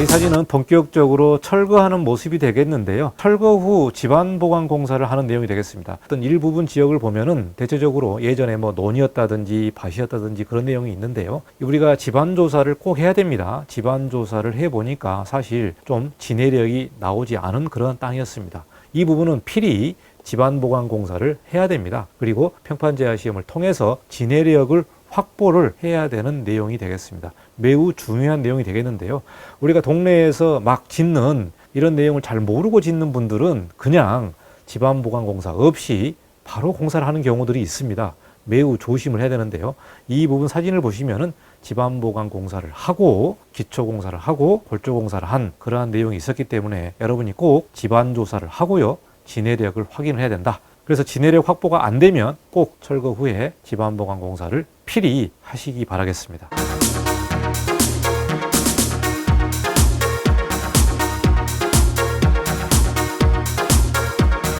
이 사진은 본격적으로 철거하는 모습이 되겠는데요. 철거 후 집안 보강 공사를 하는 내용이 되겠습니다. 어떤 일부분 지역을 보면은 대체적으로 예전에 뭐 논이었다든지 밭이었다든지 그런 내용이 있는데요. 우리가 집안 조사를 꼭 해야 됩니다. 집안 조사를 해 보니까 사실 좀 진해력이 나오지 않은 그런 땅이었습니다. 이 부분은 필히 집안 보강 공사를 해야 됩니다. 그리고 평판 제한 시험을 통해서 진해력을 확보를 해야 되는 내용이 되겠습니다. 매우 중요한 내용이 되겠는데요. 우리가 동네에서 막 짓는 이런 내용을 잘 모르고 짓는 분들은 그냥 집안 보강 공사 없이 바로 공사를 하는 경우들이 있습니다. 매우 조심을 해야 되는데요. 이 부분 사진을 보시면은 집안 보강 공사를 하고 기초 공사를 하고 골조 공사를 한 그러한 내용이 있었기 때문에 여러분이 꼭 집안 조사를 하고요. 진해력을 확인을 해야 된다. 그래서 진해력 확보가 안 되면 꼭 철거 후에 집안 보강 공사를 필히 하시기 바라겠습니다.